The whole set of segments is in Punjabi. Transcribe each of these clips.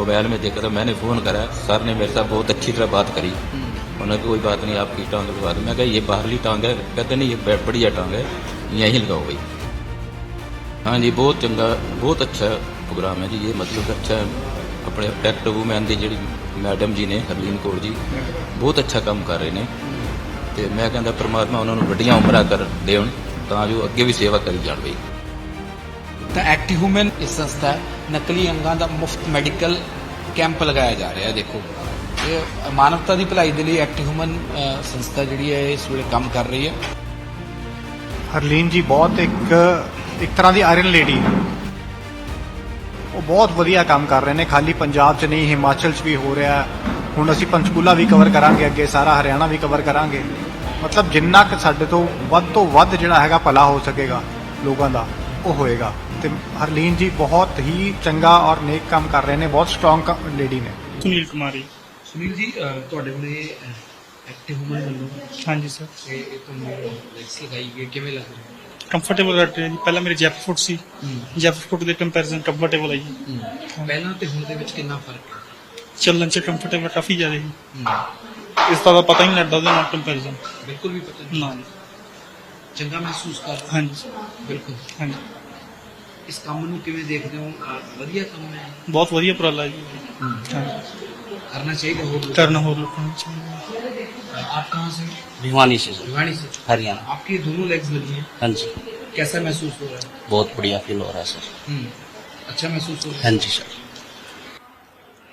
मोबाइल में देखा तो मैंने फ़ोन करा सर ने मेरे साथ बहुत अच्छी तरह बात करी उन्होंने कहा कोई बात नहीं आपकी टांग लगवा दो मैं कहा ये बाहरली टांग है कहते नहीं ये बे- बढ़िया टांग है यहीं लगाओ भाई हाँ जी बहुत चंगा बहुत अच्छा प्रोग्राम है जी ये मतलब अच्छा है ਆਪਣੇ ਐਕਟ ਵੂਮੈਨ ਦੀ ਜਿਹੜੀ ਮੈਡਮ ਜੀ ਨੇ ਹਰਲੀਨ ਕੌਰ ਜੀ ਬਹੁਤ ਅੱਛਾ ਕੰਮ ਕਰ ਰਹੇ ਨੇ ਤੇ ਮੈਂ ਕਹਿੰਦਾ ਪ੍ਰਮਾਤਮਾ ਉਹਨਾਂ ਨੂੰ ਵੱਡੀਆਂ ਉਮਰਾਂ ਕਰ ਦੇਣ ਤਾਂ ਜੋ ਅੱਗੇ ਵੀ ਸੇਵਾ ਕਰੀ ਜਾਣ ਬਈ ਤਾਂ ਐਕਟ ਹਿਊਮਨ ਇਸ ਸੰਸਥਾ ਨਕਲੀ ਅੰਗਾਂ ਦਾ ਮੁਫਤ ਮੈਡੀਕਲ ਕੈਂਪ ਲਗਾਇਆ ਜਾ ਰਿਹਾ ਹੈ, ਦੇਖੋ। ਇਹ ਮਾਨਵਤਾ ਦੀ ਭਲਾਈ ਦੇ ਲਈ ਐਕਟ ਹਿਊਮਨ ਸੰਸਥਾ ਜਿਹੜੀ ਹੈ ਇਸ ਵੇਲੇ ਕੰਮ ਕਰ ਰਹੀ ਹੈ। ਹਰਲੀਨ ਜੀ, ਬਹੁਤ ਇੱਕ ਇੱਕ ਤਰ੍ਹਾਂ ਦੀ ਆਇਰਨ ਲੇਡੀ ਹੈ ਉਹ ਬਹੁਤ ਵਧੀਆ ਕੰਮ ਕਰ ਰਹੇ ਨੇ। ਖਾਲੀ ਪੰਜਾਬ 'ਚ ਨਹੀਂ, ਹਿਮਾਚਲ 'ਚ ਵੀ ਹੋ ਰਿਹਾ ਹੁਣ ਅਸੀਂ ਪੰਚਕੂਲਾ ਵੀ ਕਵਰ ਕਰਾਂਗੇ ਅੱਗੇ, ਸਾਰਾ ਹਰਿਆਣਾ ਵੀ ਕਵਰ ਕਰਾਂਗੇ। ਮਤਲਬ ਜਿੰਨਾ ਕਿ ਸਾਡੇ ਤੋਂ ਵੱਧ ਤੋਂ ਵੱਧ ਜਿਹੜਾ ਹੈਗਾ ਭਲਾ ਹੋ ਸਕੇਗਾ ਲੋਕਾਂ ਦਾ। ਉਹ ਹੋਏਗਾ। ਤੇ ਹਰਲੀਨ ਜੀ ਬਹੁਤ ਹੀ ਚੰਗਾ ਔਰ ਨੇਕ ਕੰਮ ਕਰ ਰਹੇ ਨੇ ਬਹੁਤ ਸਟਰੋਂਗ ਲੇਡੀ ਨੇ। ਸੁਨੀਲ ਕੁਮਾਰੀ ਸੁਨੀਲ ਜੀ ਤੁਹਾਡੇ ਕੋਲੇ ਐਕਟ ਹਿਊਮਨ ਵੱਲੋਂ ਹਾਂਜੀ ਸਰ ਇਹ ਇਹ ਤੁਹਾਨੂੰ ਲੈਕਸ ਲਗਾਈ ਗਈ ਕਿਵੇਂ ਲੱਗ ਰਿਹਾ? ਕੰਫਰਟੇਬਲ ਲੱਗ ਰਿਹਾ ਜੀ। ਪਹਿਲਾਂ ਮੇਰੇ ਜੈਪ ਫੁੱਟ ਸੀ। ਜੈਪ ਫੁੱਟ ਦੇ ਕੰਪੈਰੀਜ਼ਨ ਕੰਫਰਟੇਬਲ ਹੈ ਜੀ। ਪਹਿਲਾਂ ਤੇ ਹੁਣ ਦੇ ਵਿੱਚ ਕਿੰਨਾ ਫ਼ਰਕ ਹੈ? ਚੱਲਣ ਚ ਕੰਫਰਟੇਬਲ ਕਾਫੀ ਜ਼ਿਆਦਾ ਜੀ। ਇਸ ਦਾ ਤਾਂ ਪਤਾ ਹੀ ਨਹੀਂ ਲੱਗਦਾ ਉਹਦੇ ਨਾਲ ਕੰਪੈਰੀਜ਼ਨ ਬਿਲਕੁਲ ਵੀ ਪਤਾ ਨਹੀਂ। ਨਾ ਜੀ। ਚੰਗਾ ਮਹਿਸੂਸ ਕਰ ਰਹੇ ਹੋ? ਹਾਂਜੀ ਬਿਲਕੁਲ ਹਾਂਜੀ ਇਸ ਕੰਮ ਨੂੰ ਕਿਵੇਂ ਦੇਖਦੇ ਹੋ ਅ, ਵਧੀਆ ਕੰਮ ਹੈ ਬਹੁਤ ਵਧੀਆ ਉਪਰਾਲਾ ਜੀ ਹਾਂਜੀ करना चाहिए और लोग- ਕਰਨਾ ਹੋਰ ਲੋਕਾਂ ਨੂੰ ਚਾਹੀਦਾ आप कहाँ से भिवानी से सर भिवानी से हरियाणा आपकी दोनों लेग्स लगी हैं हाँ जी कैसा महसूस हो रहा है बहुत बढ़िया फील हो रहा है सर हम्म, अच्छा महसूस हो रहा हाँ जी सर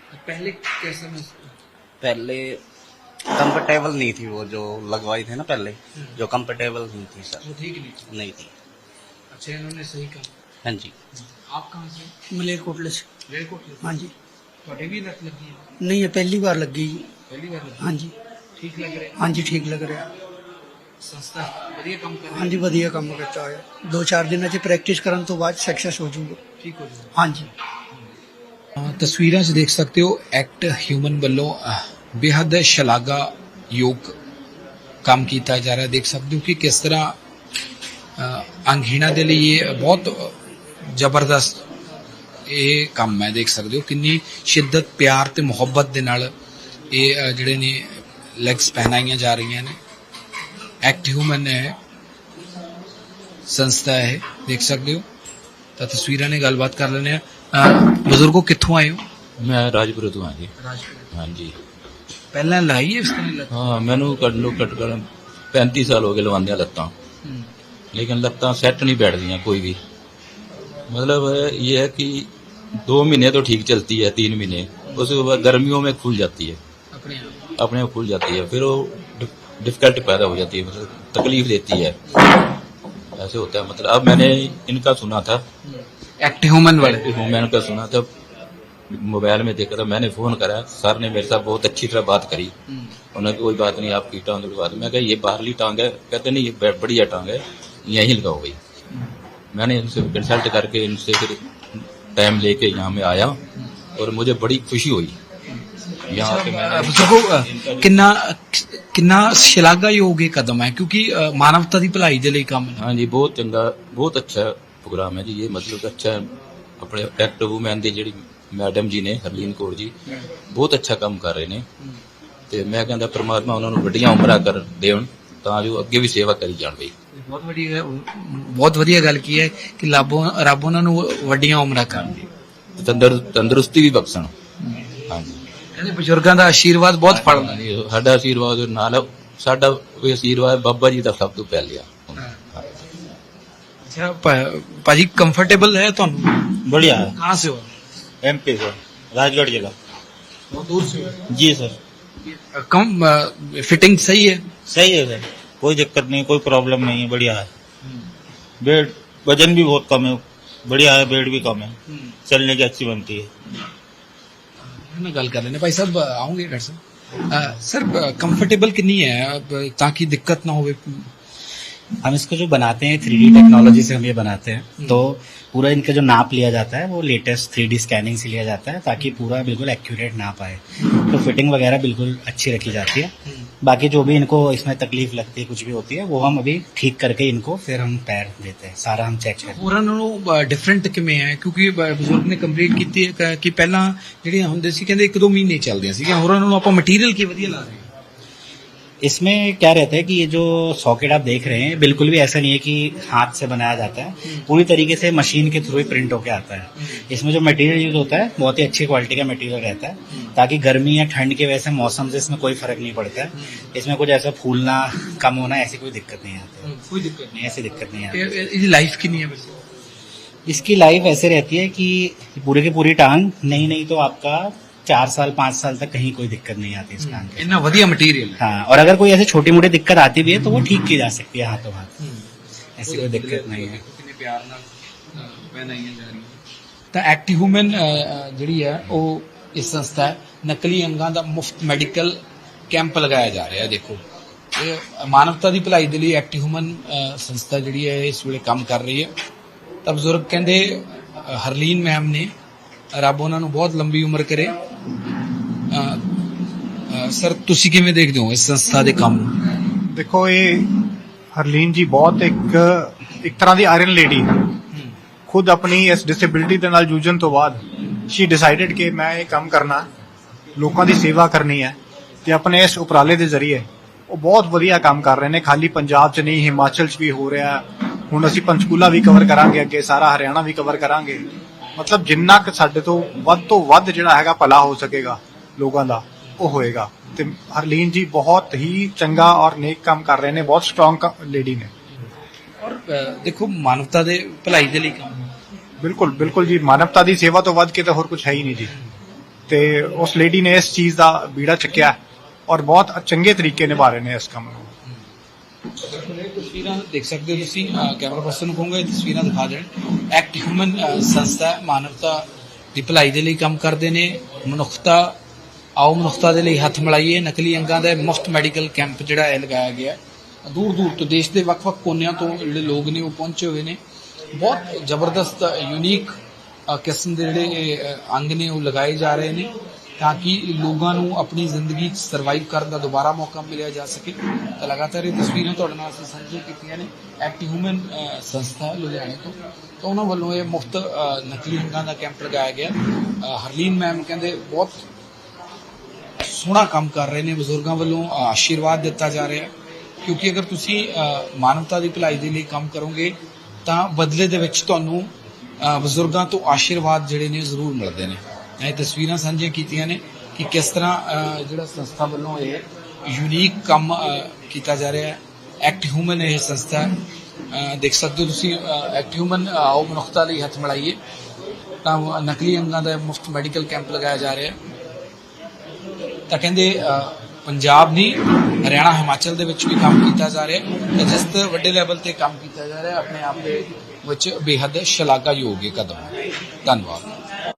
है पहले कैसा महसूस पहले कंफर्टेबल नहीं थी वो जो लगवाई थे ना पहले जो कंफर्टेबल नहीं थी सर वो ठीक नहीं था नहीं थी अच्छा इन्होंने सही कहा हाँ जी आप कहाँ से ਮਲੇਰਕੋਟਲੇ ਸੇ रेलकोट से ਹਾਂਜੀ ਤੁਹਾਡੇ ਵੀ ਲੱਤ ਲੱਗੀ ਹੈ ਨਹੀਂ ਇਹ ਪਹਿਲੀ ਵਾਰ ਲੱਗੀ ਜੀ ਪਹਿਲੀ ਵਾਰ ਲੱਗੀ ਹਾਂਜੀ ਠੀਕ ਲੱਗ ਰਿਹਾ ਹਾਂਜੀ ਠੀਕ ਲੱਗ ਰਿਹਾ ਸੰਸਥਾ ਵਧੀਆ ਕੰਮ ਕਰ ਰਹੀ ਹਾਂਜੀ ਵਧੀਆ ਕੰਮ ਕੀਤਾ ਹੋਇਆ ਦੋ ਚਾਰ ਦਿਨਾਂ 'ਚ ਪ੍ਰੈਕਟਿਸ ਕਰਨ ਤੋਂ ਬਾਅਦ ਸਕਸੈਸ ਹੋ ਜਾਊਗਾ ਠੀਕ ਹੋ ਜਾਊਗਾ ਹਾਂਜੀ ਅ, ਤਸਵੀਰਾਂ 'ਚ ਦੇਖ ਸਕਦੇ ਹੋ ਐਕਟ ਹਿਊਮਨ ਵੱਲੋਂ ਅ, ਬੇहद ਸ਼ਲਾਘਾ ਯੋਗ ਕੰਮ ਕੀਤਾ ਜਾ ਰਿਹਾ ਦੇਖ ਸਕਦੇ ਹੋ ਕਿ ਕਿਸ ਤਰ੍ਹਾਂ ਅ, ਅੰਗਹੀਣਾ ਦੇ ਲਈ ਇਹ ਬਹੁਤ ਜ਼ਬਰਦਸਤ ਇਹ ਕੰਮ ਹੈ ਦੇਖ ਸਕਦੇ ਹੋ ਕਿੰਨੀ ਸ਼ਿੱਦਤ ਪਿਆਰ ਤੇ ਮੁਹੱਬਤ ਦੇ ਨਾਲ ਇਹ ਜਿਹੜੇ ਨੇ ਲੈਗਸ ਪਹਿਨਾਈਆਂ ਜਾ ਰਹੀਆਂ ਨੇ ਐਕਟ ਹਿਊਮਨ ਹੈ ਸੰਸਥਾ ਹੈ ਦੇਖ ਸਕਦੇ ਹੋ ਤਾਂ ਤਸਵੀਰਾਂ ਨੇ ਗੱਲਬਾਤ ਕਰ ਲੈਣੇ ਆ ਬਜ਼ੁਰਗੋ ਕਿੱਥੋਂ ਆਏ ਹੋ ਮੈਂ ਰਾਜਪੁਰੇ ਤੋਂ ਹਾਂ ਜੀ ਹਾਂਜੀ ਪਹਿਲਾਂ ਲਾਈ ਹੈ ਇਸ ਤਰ੍ਹਾਂ ਦੀ ਲੱਤ ਹਾਂ ਮੈਨੂੰ ਕੱਢ ਲੋ ਕੱਟ ਕਰ 35 ਸਾਲ ਹੋ ਗਏ ਲਵਾਉਂਦਿਆਂ ਲੱਤਾਂ लेकिन लगता सेट नहीं बैठती कोई भी मतलब ये है कि दो महीने तो ठीक चलती है तीन महीने उसके बाद गर्मियों में खुल जाती है ਆਪਣੇ ਆਪ अपने आप खुल जाती है फिर वो डिफिकल्ट पैदा हो जाती है मतलब तकलीफ देती है ऐसे होता है मतलब अब मैंने इनका सुना था ਐਕਟ ਹਿਊਮਨ ਵਾਲੇ मैंने उनका सुना था मोबाइल में देखा था मैंने फोन करा सर ने मेरे साथ बहुत अच्छी तरह बात करी उन्होंने कहा कोई बात नहीं आपकी टांग लगवा दो मैं कहा ये बाहरली टांग है कहते नहीं ये बे- बढ़िया टांग है यहीं लगाओ भाई मैंने इनसे कंसल्ट करके इनसे फिर टाइम लेके यहाँ में आया और मुझे बड़ी खुशी हुई यहाँ पे मैंने ਬਜ਼ੁਰਗੋ ਅ, ਕਿੰਨਾ ਕਿੰਨਾ ਸ਼ਲਾਘਾਯੋਗ ਇਹ ਕਦਮ ਹੈ ਕਿਉਂਕਿ ਅ, ਮਾਨਵਤਾ ਦੀ ਭਲਾਈ ਦੇ ਲਈ ਕੰਮ ਹੈ हाँ जी बहुत चंगा बहुत अच्छा प्रोग्राम है जी ये मतलब अच्छा अपने एक्ट वूमैन ਦੀ ਜਿਹੜੀ ਮੈਡਮ ਜੀ ਨੇ ਹਰਲੀਨ ਕੌਰ ਜੀ ਬਹੁਤ ਅੱਛਾ ਕੰਮ ਕਰ ਰਹੇ ਨੇ। ਤੇ ਮੈਂ ਕਹਿੰਦਾ ਪ੍ਰਮਾਤਮਾ ਉਹਨਾਂ ਨੂੰ ਵੱਡੀਆਂ ਉਮਰਾਂ ਕਰ ਦੇਣ ਤਾਂ ਜੋ ਅੱਗੇ ਵੀ ਸੇਵਾ ਕਰੀ ਜਾਣ ਬਈ। ਬਹੁਤ ਵਧੀਆ ਬਹੁਤ ਵਧੀਆ ਗੱਲ ਕੀ ਹੈ ਕਿ ਲਾਭੋ ਰੱਬ ਉਹਨਾਂ ਨੂੰ ਵੱਡੀਆਂ ਉਮਰਾਂ ਕਰਨ ਦੇ। ਤੰਦਰੁਸਤੀ ਵੀ ਬਖਸ਼ਣ। ਹਾਂਜੀ। ਕਹਿੰਦੇ ਬਜ਼ੁਰਗਾਂ ਦਾ ਆਸ਼ੀਰਵਾਦ ਬਹੁਤ ਫੜਦਾ ਸਾਡਾ ਆਸ਼ੀਰਵਾਦ ਨਾਲ ਸਾਡਾ ਵੀ ਆਸ਼ੀਰਵਾਦ ਬਾਬਾ ਜੀ ਦਾ ਸਭ ਤੋਂ ਪਹਿਲਿਆ। ਅੱਛਾ ਭਾਜੀ ਕੰਫਰਟੇਬਲ ਹੈ ਤੁਹਾਨੂੰ? ਬੜੀਆ। ਕਹਾਂ एमपी सर राजगढ़ जिला। बहुत दूर से? जी सर। कम फिटिंग सही है? सही है सर कोई दिक्कत नहीं कोई प्रॉब्लम नहीं है बढ़िया है। बेड वज़न भी बहुत कम है बढ़िया है बेड भी कम है चलने की अच्छी बनती है। मैं गल कर लेने भाई साहब आऊँगे डॉक्टर साहब अ, सर कंफर्टेबल कितनी है? अब, ताकि दिक्कत ना हो हम इसको जो बनाते हैं थ्री टेक्नोलॉजी से हम ये बनाते हैं तो पूरा इनका जो नाप लिया जाता है वो लेटेस्ट थ्री स्कैनिंग से लिया जाता है ताकि पूरा बिल्कुल एक्यूरेट नाप आए तो फिटिंग वगैरह बिल्कुल अच्छी रखी जाती है बाकी जो भी इनको इसमें तकलीफ लगती है कुछ भी होती है वो हम अभी ठीक करके इनको फिर हम पैर देते हैं सारा हम चेक करते हैं ਹੋਰਾਂ ਨਾਲੋਂ ਡਿਫਰੈਂਟ ਕਿਵੇਂ ਹੈ ਕਿਉਂਕਿ ਬ- ਬਜ਼ੁਰਗ ਨੇ ਕੰਪਲੀਟ ਕੀਤੀ ਹੈ ਕ- ਕਿ ਪਹਿਲਾਂ ਜਿਹੜੀਆਂ ਹੁੰਦੇ ਸੀ ਕਹਿੰਦੇ ਇੱਕ ਦੋ ਮਹੀਨੇ ਚੱਲਦੀਆਂ ਸੀਗੀਆਂ ਹੋਰਾਂ ਨਾਲੋਂ ਆਪਾਂ ਮਟੀਰੀਅਲ ਕੀ ਵਧੀਆ ਲਾ ਰਹੇ ਹਾਂ इसमें क्या रहता है कि ये जो सॉकेट आप देख रहे हैं बिल्कुल भी ऐसा नहीं है कि हाथ से बनाया जाता है। हम्म। पूरी तरीके से मशीन के थ्रू ही प्रिंट होके आता है। हम्म। इसमें जो मटेरियल यूज़ होता है बहुत ही अच्छी क्वालिटी का मटेरियल रहता है। हम्म। ताकि गर्मी या ठंड की वजह से मौसम से इसमें कोई फ़र्क नहीं पड़ता। है इसमें कुछ ऐसा फूलना कम होना ऐसी कोई दिक्कत नहीं आती। कोई दिक्कत नहीं। ऐसी दिक्कत नहीं आती। लाइफ की नहीं है इसकी लाइफ ऐसे रहती है कि पूरे की पूरी टांग नहीं नहीं तो आपका चार साल पाँच साल तक कहीं कोई दिक्कत नहीं आती इस टांग के ਇੰਨਾ ਵਧੀਆ ਮਟੀਰੀਅਲ ਹੈ हाँ और अगर कोई ऐसी छोटी मोटी दिक्कत आती भी है तो वो ठीक की जा सकती है हाथों हाथ ऐसी कोई दिक्कत नहीं है ਕਿੰਨੇ ਪਿਆਰ ਨਾਲ ਪਹਿਨਾਈਆਂ ਜਾ ਰਹੀਆਂ ਤਾਂ ਐਕਟਿਵੂਮਨ ਜਿਹੜੀ ਹੈ ਉਹ ਇਸ ਸੰਸਥਾ ਹੈ ਨਕਲੀ ਅੰਗਾਂ ਦਾ ਮੁਫਤ ਮੈਡੀਕਲ ਕੈਂਪ ਲਗਾਇਆ ਜਾ ਰਿਹਾ ਹੈ ਦੇਖੋ ਇਹ ਮਾਨਵਤਾ ਦੀ ਭਲਾਈ ਦੇ ਲਈ ਐਕਟਿਵੂਮਨ ਸੰਸਥਾ ਜਿਹੜੀ ਹੈ ਇਸ ਵੇਲੇ ਕੰਮ ਕਰ ਰਹੀ ਹੈ ਤਾਂ ਬਜ਼ੁਰਗ ਕਹਿੰਦੇ ਅ, ਹਰਲੀਨ ਮੈਮ ਨੇ ਰੱਬ ਉਹਨਾਂ ਨੂੰ ਬਹੁਤ ਲੰਬੀ ਉਮਰ ਕਰੇ ਅ, ਅ, ਸਰ, ਤੁਸੀਂ ਕਿਵੇਂ ਦੇਖਦੇ ਹੋ ਇਸ ਸੰਸਥਾ ਦੇ ਕੰਮ ਨੂੰ? ਦੇਖੋ, ਇਹ ਹਰਲੀਨ ਜੀ ਬਹੁਤ ਇੱਕ ਇੱਕ ਤਰ੍ਹਾਂ ਦੀ ਆਇਰਨ ਲੇਡੀ ਹੈ। ਖੁਦ ਆਪਣੀ ਇਸ ਡਿਸੇਬਿਲਿਟੀ ਦੇ ਨਾਲ ਜੂਝਣ ਤੋਂ ਬਾਅਦ ਸ਼ੀ ਡਿਸਾਈਡਡ ਕਿ ਮੈਂ ਇਹ ਕੰਮ ਕਰਨਾ, ਲੋਕਾਂ ਦੀ ਸੇਵਾ ਕਰਨੀ ਹੈ ਤੇ ਆਪਣੇ ਇਸ ਉਪਰਾਲੇ ਦੇ ਜ਼ਰੀਏ ਉਹ ਬਹੁਤ ਵਧੀਆ ਕੰਮ ਕਰ ਰਹੇ ਨੇ। ਖਾਲੀ ਪੰਜਾਬ 'ਚ ਨਹੀਂ, ਹਿਮਾਚਲ 'ਚ ਵੀ ਹੋ ਰਿਹਾ। ਹੁਣ ਅਸੀਂ ਪੰਚਕੂਲਾ ਵੀ ਕਵਰ ਕਰਾਂਗੇ ਅੱਗੇ, ਸਾਰਾ ਹਰਿਆਣਾ ਵੀ ਕਵਰ ਕਰਾਂਗੇ। ਮਤਲਬ ਜਿੰਨਾ ਕਿ ਸਾਡੇ ਤੋਂ ਵੱਧ ਤੋਂ ਵੱਧ ਜਿਹੜਾ ਹੈਗਾ ਭਲਾ ਹੋ ਸਕੇਗਾ ਲੋਕਾਂ ਦਾ ਉਹ ਹੋਏਗਾ। ਤੇ ਹਰਲੀਨ ਜੀ ਬਹੁਤ ਹੀ ਚੰਗਾ ਔਰ ਨੇਕ ਕੰਮ ਕਰ ਰਹੇ ਨੇ ਬਹੁਤ ਸਟਰੋਂਗ ਲੇਡੀ ਨੇ। ਔਰ ਦੇਖੋ ਮਾਨਵਤਾ ਦੇ ਭਲਾਈ ਦੇ ਲਈ ਕੰਮ। ਬਿਲਕੁਲ ਬਿਲਕੁਲ ਜੀ। ਮਾਨਵਤਾ ਦੀ ਸੇਵਾ ਤੋਂ ਵੱਧ ਕੇ ਤਾਂ ਹੋਰ ਕੁਝ ਹੈ ਹੀ ਨਹੀਂ ਜੀ। ਤੇ ਉਸ ਲੇਡੀ ਨੇ ਇਸ ਚੀਜ਼ ਦਾ ਬੀੜਾ ਚੱਕਿਆ ਔਰ ਬਹੁਤ ਚੰਗੇ ਤਰੀਕੇ ਨਿਭਾ ਰਹੇ ਨੇ ਇਸ ਕੰਮ ਨੂੰ। ਤਸਵੀਰਾਂ ਦੇਖ ਸਕਦੇ ਹੋ ਤੁਸੀਂ। ਕੈਮਰਾ ਪਰਸਨ ਨੂੰ ਕਹੂੰਗਾ ਤਸਵੀਰਾਂ ਦਿਖਾ ਦੇਣ। ਐਕਟ ਹਿਊਮਨ ਸੰਸਥਾ ਮਾਨਵਤਾ ਦੀ ਭਲਾਈ ਦੇ ਲਈ ਕੰਮ ਕਰਦੇ ਨੇ। ਮਨੁੱਖਤਾ, ਆਓ ਮਨੁੱਖਤਾ ਦੇ ਲਈ ਹੱਥ ਮਿਲਾਈਏ। ਨਕਲੀ ਅੰਗਾਂ ਦਾ ਮੁਫਤ ਮੈਡੀਕਲ ਕੈਂਪ ਜਿਹੜਾ ਹੈ ਲਗਾਇਆ ਗਿਆ ਦੂਰ ਦੂਰ ਤੋਂ ਦੇਸ਼ ਦੇ ਵੱਖ-ਵੱਖ ਕੋਨਿਆਂ ਤੋਂ ਜਿਹੜੇ ਲੋਕ ਨੇ ਉਹ ਪਹੁੰਚੇ ਹੋਏ ਨੇ। ਬਹੁਤ ਜ਼ਬਰਦਸਤ ਯੂਨੀਕ ਕਿਸਮ ਦੇ ਜਿਹੜੇ ਅੰਗ ਨੇ ਉਹ ਲਗਾਏ ਜਾ ਰਹੇ ਨੇ। ਤਾਂ ਕਿ ਲੋਕਾਂ ਨੂੰ ਆਪਣੀ ਜ਼ਿੰਦਗੀ 'ਚ ਸਰਵਾਈਵ ਕਰਨ ਦਾ ਦੁਬਾਰਾ ਮੌਕਾ ਮਿਲਿਆ ਜਾ ਸਕੇ। ਤਾਂ ਲਗਾਤਾਰ ਇਹ ਤਸਵੀਰਾਂ ਤੁਹਾਡੇ ਨਾਲ ਅਸੀਂ ਸਾਂਝੀਆਂ ਕੀਤੀਆਂ ਨੇ ਐਕਟ ਹਿਊਮਨ ਸੰਸਥਾ ਲੁਧਿਆਣੇ ਤੋਂ। ਤਾਂ ਉਹਨਾਂ ਵੱਲੋਂ ਇਹ ਮੁਫਤ ਨਕਲੀ ਅੰਗਾਂ ਦਾ ਕੈਂਪ ਲਗਾਇਆ ਗਿਆ। ਹਰਲੀਨ ਮੈਮ ਕਹਿੰਦੇ ਬਹੁਤ ਸੋਹਣਾ ਕੰਮ ਕਰ ਰਹੇ ਨੇ, ਬਜ਼ੁਰਗਾਂ ਵੱਲੋਂ ਆਸ਼ੀਰਵਾਦ ਦਿੱਤਾ ਜਾ ਰਿਹਾ ਕਿਉਂਕਿ ਅਗਰ ਤੁਸੀਂ ਮਾਨਵਤਾ ਦੀ ਭਲਾਈ ਦੇ ਲਈ ਕੰਮ ਕਰੋਗੇ, ਤਾਂ ਬਦਲੇ ਦੇ ਵਿੱਚ ਤੁਹਾਨੂੰ ਬਜ਼ੁਰਗਾਂ ਤੋਂ ਆਸ਼ੀਰਵਾਦ ਜਿਹੜੇ ਨੇ ਜ਼ਰੂਰ ਮਿਲਦੇ ਨੇ। ਇਹ ਤਸਵੀਰਾਂ ਸਾਂਝੀਆਂ ਕੀਤੀਆਂ ਨੇ ਕਿ ਕਿਸ ਤਰ੍ਹਾਂ ਜਿਹੜਾ ਸੰਸਥਾ ਵੱਲੋਂ ਇਹ ਯੂਨੀਕ ਕੰਮ ਕੀਤਾ ਜਾ ਰਿਹਾ ਹੈ। ਐਕਟ ਹਿਊਮਨ ਇਹ ਸੰਸਥਾ ਦੇਖ ਸਕਦੇ ਹੋ ਤੁਸੀਂ ਐਕਟ ਹਿਊਮਨ ਆਓ ਮਨੁੱਖਤਾ ਲਈ ਹੱਥ ਮਿਲਾਈਏ। ਤਾਂ ਨਕਲੀ ਅੰਗਾਂ ਦਾ ਮੁਫਤ ਮੈਡੀਕਲ ਕੈਂਪ ਲਗਾਇਆ ਜਾ ਰਿਹਾ ਤਾਂ ਕਹਿੰਦੇ ਪੰਜਾਬ ਨਹੀਂ, ਹਰਿਆਣਾ, ਹਿਮਾਚਲ ਦੇ ਵਿੱਚ ਵੀ ਕੰਮ ਕੀਤਾ ਜਾ ਰਿਹਾ ਹੈ। ਤੇ ਜਿਸ ਤੇ ਵੱਡੇ ਲੈਵਲ ਤੇ ਕੰਮ ਕੀਤਾ ਜਾ ਰਿਹਾ ਆਪਣੇ ਆਪ ਦੇ ਵਿੱਚ ਬੇਹੱਦ ਸ਼ਲਾਘਾਯੋਗ ਇਹ ਕਦਮ ਧੰਨਵਾਦ।